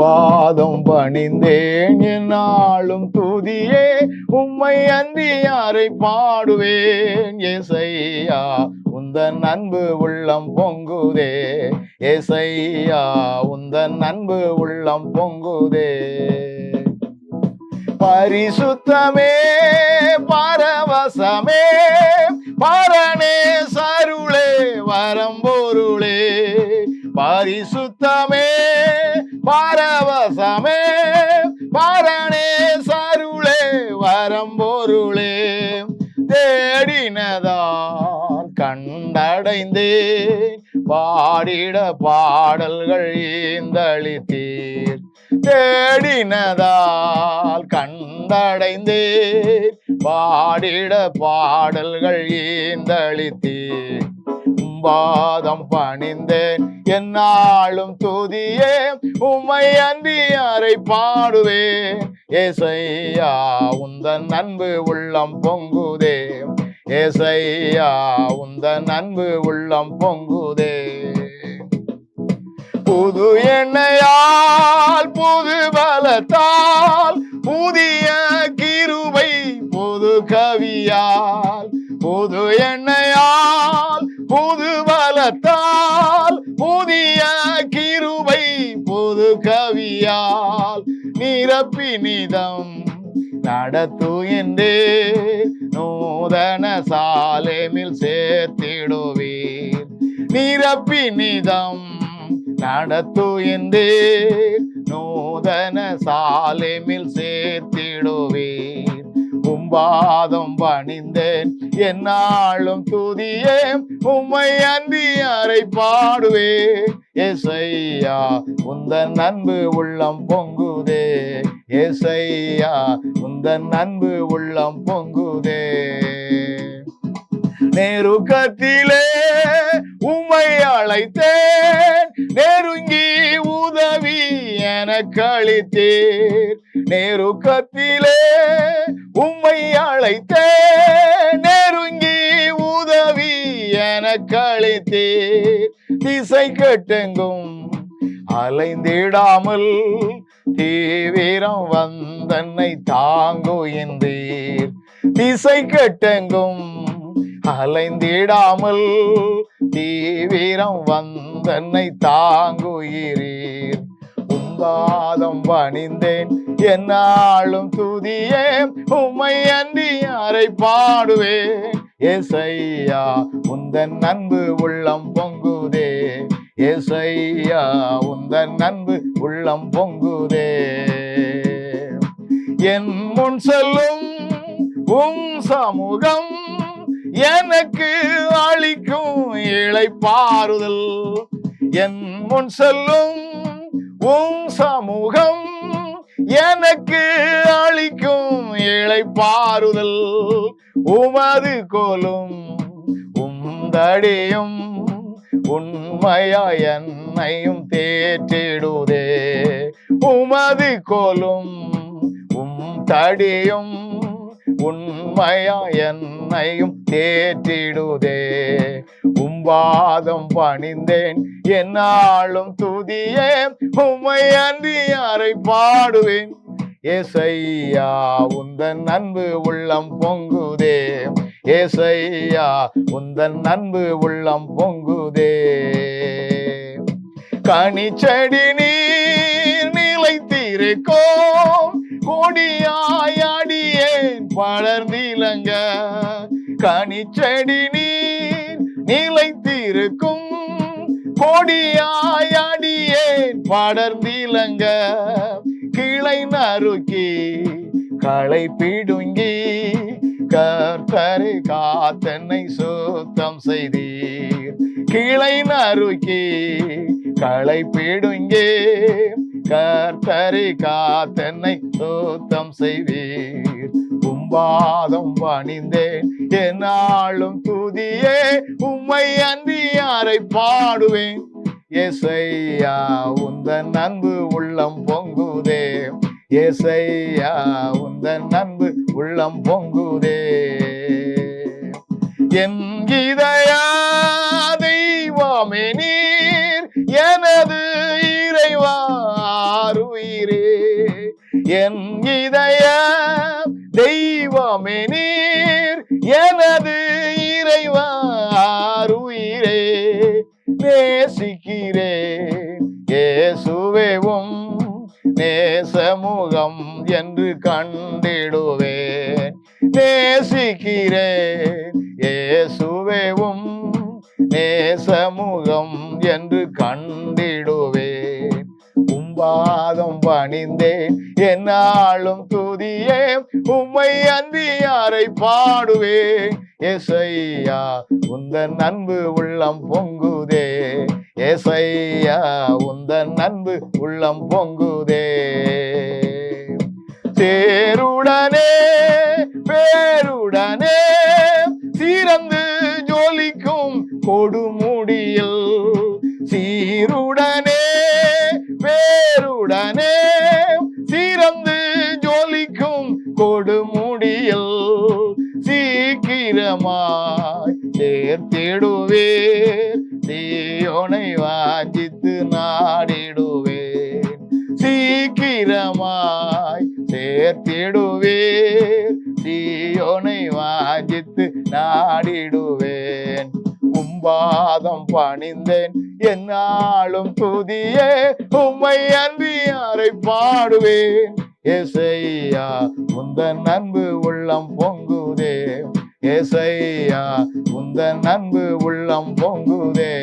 பாதம் பணிந்தேன். என்னாலும் துதியே உம்மை அன்றி யாரை பாடுவேன்? ஏசையா உந்தன் அன்பு உள்ளம் பொங்குதே. ஏசையா உந்தன் அன்பு உள்ளம் பொங்குதே. பரிசுத்தமே பரவசமே பரணே சருளே வரம்பொருளே. பரிசுத்தமே வரம்பொருளே தேடினதால் கண்டடைந்தேன். பாடிட பாடல்கள் ஈந்தளித்தீர். தேடினதால் கண்டடைந்தேன். பாடிட பாடல்கள் ஈந்தளித்தீர். பாதம் பணிந்தேன் என்னாலும் துதியே உம்மை அன்றி அறை பாடுவேன் ஏசையா உந்தன் அன்பு உள்ளம் பொங்குதே. ஏசையா உந்தன் அன்பு உள்ளம் பொங்குதே. புது எண்ணையால் புது பலத்தால் புதிய கிருபை புது கவியால் புது எண்ணையால் புது பலத்தால் புதிய கிருபை புது கவியால் நிரப்பி நிதம் நடத்துகின்றே நூதன சாலைமில் சேர்த்திடுவீர். நிரப்பி நிதம் நடத்துகின்றே நூதன சாலைமில் சேர்த்திடுவீர். உம்பாதம் பணிந்தேன். என்னாலும் துதியே உம்மை அன்றி அறை பாடுவே. ஏசையா உந்தன் அன்பு உள்ளம் பொங்குதே. ஏசையா உந்தன் அன்பு உள்ளம் பொங்குதே. நெருக்கத்திலே உம்மை அழைத்தேன். நெருங்கி உதவி எனக்கு அளித்தீர் நெருக்கத்திலே உம்மை அழைத்தேன். நெருங்கி உதவி எனக்கு அளித்தீர். திசை கெட்டெங்கும் அலைந்திடாமல் தீவிரம் வந்தன்னை தாங்குகின்றீர் திசை கெட்டெங்கும் அலைந்திடாமல் தீவிரம் வந்தன்னை தாங்குகிறீர் பாதம் பணிந்தேன் என்னாலும் துதியே உம்மை அன்றி யாரை பாடுவேன்? ஏசையா உந்தன் அன்பு உள்ளம் பொங்குதே. ஏசையா உந்தன் அன்பு உள்ளம் பொங்குதே. என் முன் செல்லும் உம் சமூகம் எனக்கு அளிக்கும் இளைப்பாறுதல். என் முன் செல்லும் உன் சமூகம் எனக்கு அளிக்கும் இழை இளைப்பாறுதல் உமது கோலும் உந்தடியும். உண்மையா என்னையும் தேற்றிடுதே. உமது கோலும் உம் தடியும் உண்மையா என்னையும் தேற்றிடுதே. உம்பாதம் பணிந்தேன் என்னாலும் துதியே உம்மை அன்றி யாரை பாடுவேன். ஏசையா உந்தன் அன்பு உள்ளம் பொங்குதே. ஏசையா உந்தன் அன்பு உள்ளம் பொங்குதே. கனிச்செடி நீர் நிலைத்திருக்கோம் கொடியா அடியேன் படர்ந்திலங்க கனிச்செடி நீர் நிலைத்திருக்கும். கொடியாய் அடியேன் படர்ந்திலங்க கிளை நறுக்கி களை பிடுங்கி கர்த்தரை காத்தன்னை சுத்தம் செய்தீர். கிளை நறுக்கி களை பிடுங்கி கர்த்தரை காத்தன்னை சுத்தம் செய்வீர் பாதம் பணிந்தேன் என்னாலும் துதியே உம்மை அந்தியாரை யாரை பாடுவேன்? எசையா உந்தன் அன்பு உள்ளம் பொங்குதே. எசையா உந்தன் அன்பு உள்ளம் பொங்குதே. என் இதய தெய்வமே நீர். எனது இறைவாருயிரே நேசிக்கிறேன். இயேசுவேவும் நேசமுகம் என்று கண்டிடுவேன். நேசிக்கிறேன். இயேசுவேவும் நேசமுகம் என்று கண்டிடுவேன். கும்பா பணிந்தேன் என்னாலும் துதியே உம்மை அந்தி யாரை பாடுவேன். எசையா உந்த நன்பு உள்ளம் பொங்குதே. எசையா உந்த நன்பு உள்ளம் பொங்குதே. தேருடனே பேருடனே சிறந்து ஜோலிக்கும் கொடுமு சீக்கிரமாய் சேர்த்திடுவேன் தீயோனை வாஞ்சித்து நாடிடுவேன். சீக்கிரமாய் சேர்த்திடுவேன் தீயோனை வாஞ்சித்து நாடிடுவேன். உம்பாதம் பணிந்தேன். என்னாலும் துதியே உம்மை அன்றி யாரை பாடுவேன்? எசையா உந்த அன்பு உள்ளம் பொங்குதே. ஏசையா உந்த அன்பு உள்ளம் பொங்குதே.